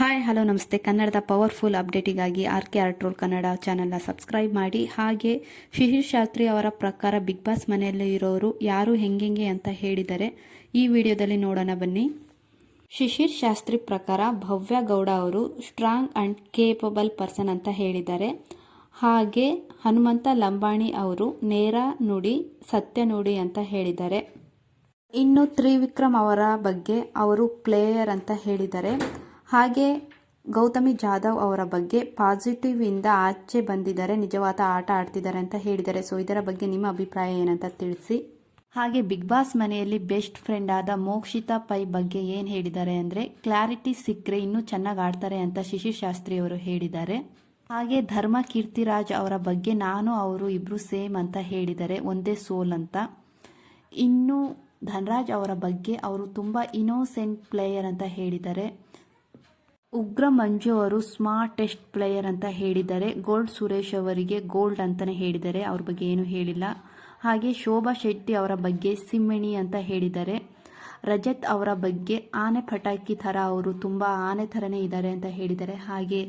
Hi, hello, ನಮಸ್ತೆ. ಕನ್ನಡದ powerful ಅಪ್ಡೇಟಿಗಾಗಿ R K R troll Kannada ಚಾನಲ್ನ ಸಬ್ಸ್ಕ್ರೈಬ್ ಮಾಡಿ. ಹಾಗೆ ಶಿಶಿರ್ ಶಾಸ್ತ್ರಿ ಅವರ ಪ್ರಕಾರ ಬಿಗ್ ಬಾಸ್ ಮನೆಯಲ್ಲಿ ಇರೋರು ಯಾರು ಹೆಂಗೆಂಗೆ ಅಂತ ಹೇಳಿದರೆ ಈ ವಿಡಿಯೋದಲ್ಲಿ ನೋಡೋಣ ಬನ್ನಿ. ಶಿಶಿರ್ ಶಾಸ್ತ್ರಿ ಪ್ರಕಾರ ಭವ್ಯ ಗೌಡ ಅವರು ಸ್ಟ್ರಾಂಗ್ ಆ್ಯಂಡ್ ಕೇಪಬಲ್ ಪರ್ಸನ್ ಅಂತ ಹೇಳಿದ್ದಾರೆ ಹಾಗೆ ಹನುಮಂತ ಲಂಬಾಣಿ ಅವರು ನೇರ ನುಡಿ, ಸತ್ಯ ನುಡಿ ಅಂತ ಹೇಳಿದ್ದಾರೆ ಇನ್ನು ತ್ರಿವಿಕ್ರಮ್ ಅವರ ಬಗ್ಗೆ ಅವರು ಪ್ಲೇಯರ್ ಅಂತ ಹೇಳಿದ್ದಾರೆ ಹಾಗೆ ಗೌತಮಿ ಜಾಧವ್ ಅವರ ಬಗ್ಗೆ ಪಾಸಿಟಿವ್ ಇಂದ ಆಚೆ ಬಂದಿದ್ದಾರೆ, ನಿಜವಾದ ಆಟ ಆಡ್ತಿದ್ದಾರೆ ಅಂತ ಹೇಳಿದ್ದಾರೆ. ಸೊ ಇದರ ಬಗ್ಗೆ ನಿಮ್ಮ ಅಭಿಪ್ರಾಯ ಏನಂತ ತಿಳಿಸಿ. ಹಾಗೆ ಬಿಗ್ ಬಾಸ್ ಮನೆಯಲ್ಲಿ ಬೆಸ್ಟ್ ಫ್ರೆಂಡ್ ಆದ ಮೋಕ್ಷಿತಾ ಪೈ ಬಗ್ಗೆ ಏನು ಹೇಳಿದ್ದಾರೆ ಅಂದರೆ ಕ್ಲಾರಿಟಿ ಸಿಕ್ಕರೆ ಇನ್ನೂ ಚೆನ್ನಾಗಿ ಆಡ್ತಾರೆ ಅಂತ ಶಿಶಿ ಶಾಸ್ತ್ರಿ ಅವರು ಹೇಳಿದ್ದಾರೆ. ಹಾಗೆ ಧರ್ಮ ಕೀರ್ತಿರಾಜ್ ಅವರ ಬಗ್ಗೆ ನಾನು ಅವರು ಇಬ್ರು ಸೇಮ್ ಅಂತ ಹೇಳಿದ್ದಾರೆ, ಒಂದೇ ಸೋಲ್ ಅಂತ. ಇನ್ನು ಧನರಾಜ್ ಅವರ ಬಗ್ಗೆ ಅವರು ತುಂಬ ಇನೋಸೆಂಟ್ ಪ್ಲೇಯರ್ ಅಂತ ಹೇಳಿದ್ದಾರೆ. ಉಗ್ರ ಮಂಜು ಅವರು ಸ್ಮಾರ್ಟೆಸ್ಟ್ ಪ್ಲೇಯರ್ ಅಂತ ಹೇಳಿದ್ದಾರೆ. ಗೋಲ್ಡ್ ಸುರೇಶ್ ಅವರಿಗೆ ಗೋಲ್ಡ್ ಅಂತಲೇ ಹೇಳಿದ್ದಾರೆ. ಅವ್ರ ಬಗ್ಗೆ ಏನು ಹೇಳಿಲ್ಲ. ಹಾಗೆ ಶೋಭಾ ಶೆಟ್ಟಿ ಅವರ ಬಗ್ಗೆ ಸಿಮ್ಮಿಣಿ ಅಂತ ಹೇಳಿದ್ದಾರೆ. ರಜತ್ ಅವರ ಬಗ್ಗೆ ಆನೆ ಪಟಾಕಿ ಥರ ಅವರು ತುಂಬ ಆನೆ ಥರನೇ ಇದ್ದಾರೆ ಅಂತ ಹೇಳಿದ್ದಾರೆ. ಹಾಗೆ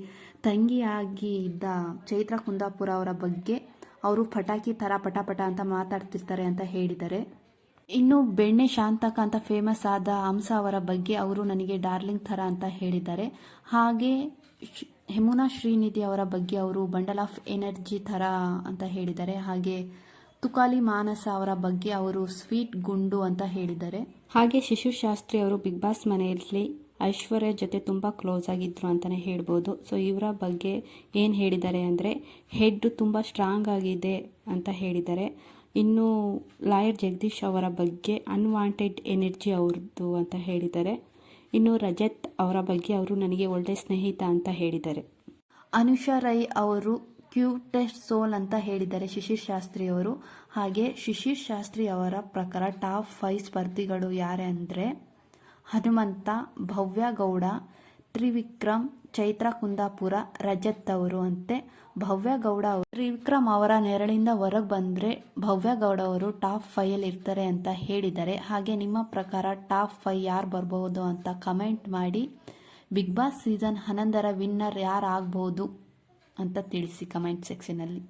ತಂಗಿಯಾಗಿ ಇದ್ದ ಚೈತ್ರ ಕುಂದಾಪುರ ಅವರ ಬಗ್ಗೆ ಅವರು ಪಟಾಕಿ ಥರ ಪಟಾಪಟ ಅಂತ ಮಾತಾಡ್ತಿರ್ತಾರೆ ಅಂತ ಹೇಳಿದ್ದಾರೆ. ಇನ್ನು ಬೆಣ್ಣೆ ಶಾಂತಕ ಅಂತ ಫೇಮಸ್ ಆದ ಹಂಸ ಅವರ ಬಗ್ಗೆ ಅವರು ನನಗೆ ಡಾರ್ಲಿಂಗ್ ಥರ ಅಂತ ಹೇಳಿದ್ದಾರೆ. ಹಾಗೆ ಯಮುನಾ ಶ್ರೀನಿಧಿ ಅವರ ಬಗ್ಗೆ ಅವರು ಬಂಡಲ್ ಆಫ್ ಎನರ್ಜಿ ಥರ ಅಂತ ಹೇಳಿದ್ದಾರೆ. ಹಾಗೆ ತುಕಾಲಿ ಮಾನಸ ಅವರ ಬಗ್ಗೆ ಅವರು ಸ್ವೀಟ್ ಗುಂಡು ಅಂತ ಹೇಳಿದ್ದಾರೆ. ಹಾಗೆ ಶಿಶು ಶಾಸ್ತ್ರಿ ಅವರು ಬಿಗ್ ಬಾಸ್ ಮನೆಯಲ್ಲಿ ಐಶ್ವರ್ಯ ಜೊತೆ ತುಂಬ ಕ್ಲೋಸ್ ಆಗಿದ್ರು ಅಂತಲೇ ಹೇಳ್ಬೋದು. ಸೊ ಇವರ ಬಗ್ಗೆ ಏನು ಹೇಳಿದ್ದಾರೆ ಅಂದರೆ ಹೆಡ್ ತುಂಬ ಸ್ಟ್ರಾಂಗ್ ಆಗಿದೆ ಅಂತ ಹೇಳಿದ್ದಾರೆ. ಇನ್ನು ಲಾಯರ್ ಜಗದೀಶ್ ಅವರ ಬಗ್ಗೆ ಅನ್ವಾಂಟೆಡ್ ಎನರ್ಜಿ ಅವ್ರದ್ದು ಅಂತ ಹೇಳಿದ್ದಾರೆ. ಇನ್ನು ರಜತ್ ಅವರ ಬಗ್ಗೆ ಅವರು ನನಗೆ ಒಳ್ಳೆ ಸ್ನೇಹಿತ ಅಂತ ಹೇಳಿದ್ದಾರೆ. ಅನುಷಾ ರೈ ಅವರು ಕ್ಯೂಟೆಸ್ಟ್ ಸೋಲ್ ಅಂತ ಹೇಳಿದ್ದಾರೆ ಶಿಶಿರ್ ಶಾಸ್ತ್ರಿ ಅವರು. ಹಾಗೆ ಶಿಶಿರ್ ಶಾಸ್ತ್ರಿ ಅವರ ಪ್ರಕಾರ ಟಾಪ್ ಫೈವ್ ಸ್ಪರ್ಧಿಗಳು ಯಾರೇ ಅಂದರೆ ಹನುಮಂತ, ಭವ್ಯ ಗೌಡ ತ್ರಿವಿಕ್ರಮ್, ಚೈತ್ರ ಕುಂದಾಪುರ, ರಜತ್ ಅವರು ಅಂತೆ ಭವ್ಯ ಗೌಡ ಅವರು. ತ್ರಿವಿಕ್ರಮ್ ಅವರ ನೆರಳಿಂದ ಹೊರಗೆ ಬಂದರೆ ಭವ್ಯ ಗೌಡ ಅವರು ಟಾಪ್ ಫೈಯಲ್ಲಿ ಇರ್ತಾರೆ ಅಂತ ಹೇಳಿದ್ದಾರೆ ಹಾಗೆ ನಿಮ್ಮ ಪ್ರಕಾರ ಟಾಪ್ ಫೈ ಯಾರು ಬರಬಹುದು ಅಂತ ಕಮೆಂಟ್ ಮಾಡಿ. ಬಿಗ್ ಬಾಸ್ ಸೀಸನ್ ಹನ್ನೊಂದರ ವಿನ್ನರ್ ಯಾರು ಆಗ್ಬೋದು ಅಂತ ತಿಳಿಸಿ ಕಮೆಂಟ್ ಸೆಕ್ಷನಲ್ಲಿ